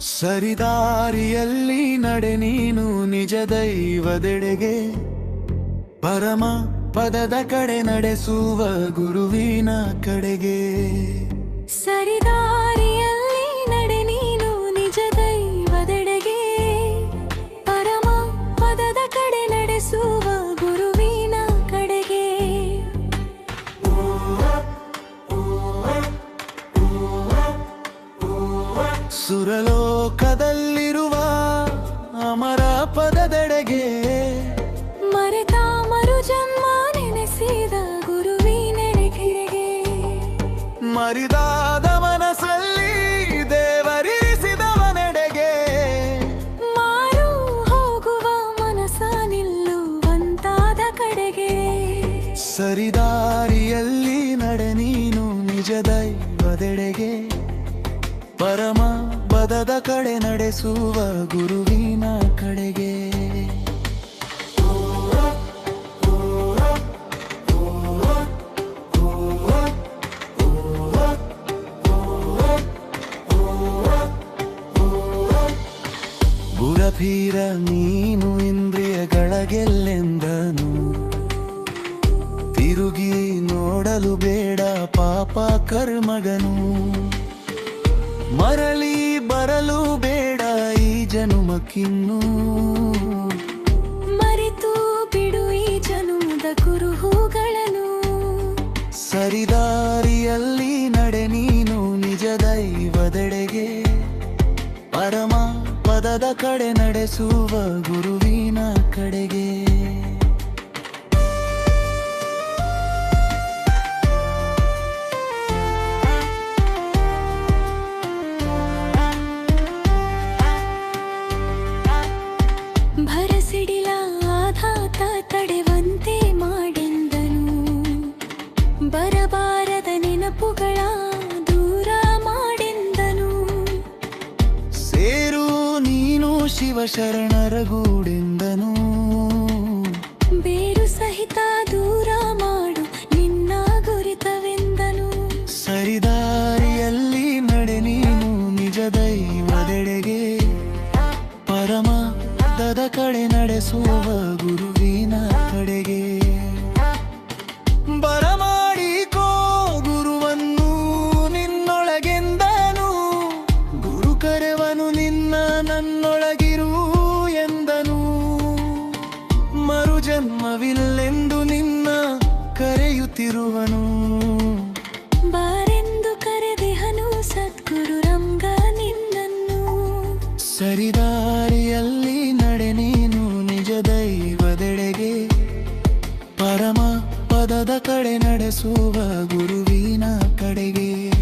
ಸರಿದಾರಿಯಲ್ಲಿ ನಡೆ ನೀನು ನಿಜ ದೈವದೆಡೆಗೆ ಪರಮ ಪದದ ಕಡೆ ನಡೆಸುವ ಗುರುವಿನ ಕಡೆಗೆ. ಸರಿದಾರಿಯಲ್ಲಿ ಸುರಲೋಕದಲ್ಲಿರುವ ಅಮರ ಪದದೆಡೆಗೆ ಮರೆತ ಮರು ಜನ್ಮ ನೆನೆಸಿದ ಗುರುವಿನೆಡೆಗೆ ಮರಿದಾದ ಮನಸ್ಸಲ್ಲಿ ದೇವರಿಸಿದವನೆಡೆಗೆ ಮಾರು ಹೋಗುವ ಮನಸ ನಿಲ್ಲುವಂತಾದ ಕಡೆಗೆ. ಸರಿದಾರಿಯಲ್ಲಿ ನಡೆ ನೀನು ನಿಜ ದೈವದೆಡೆಗೆ. ಪರಮ ಪದದ ಕಡೆ ನಡೆಸುವ ಗುರುವಿನ ಕಡೆಗೆ. ಗುರಭೀರ ನೀನು ಇಂದ್ರಿಯಗಳ ಗೆಲ್ಲೆಂದನು ತಿರುಗಿ ನೋಡಲು ಬೇಡ ಪಾಪ ಕರ್ಮಗನು. ಮರಳಿ ಬರಲು ಬೇಡ ಈ ಜನುಮಕ್ಕಿನ್ನೂ. ಮರೆತು ಬಿಡು ಈ ಜನುಮದ ಕುರುಹುಗಳನ್ನು. ಸರಿದಾರಿಯಲ್ಲಿ ನಡೆ ನೀನು ನಿಜ ದೈವದೆಡೆಗೆ. ಪರಮ ಪದದ ಕಡೆ ನಡೆಸುವ ಗುರುವಿನ சிவ சரண ரகுடே ನಾವಿಲ್ಲೆಂದು ನಿನ್ನ ಕರೆಯುತ್ತಿರುವನು. ಬಾರೆಂದು ಕರೆದಿಹನು ಸದ್ಗುರು ರಂಗ ನಿನ್ನನ್ನು. ಸರಿದಾರಿಯಲ್ಲಿ ನಡೆ ನೀನು ನಿಜ ದೈವದೆಡೆಗೆ ಪರಮ ಪದದ ಕಡೆ ನಡೆಸುವ ಗುರುವಿನ ಕಡೆಗೆ.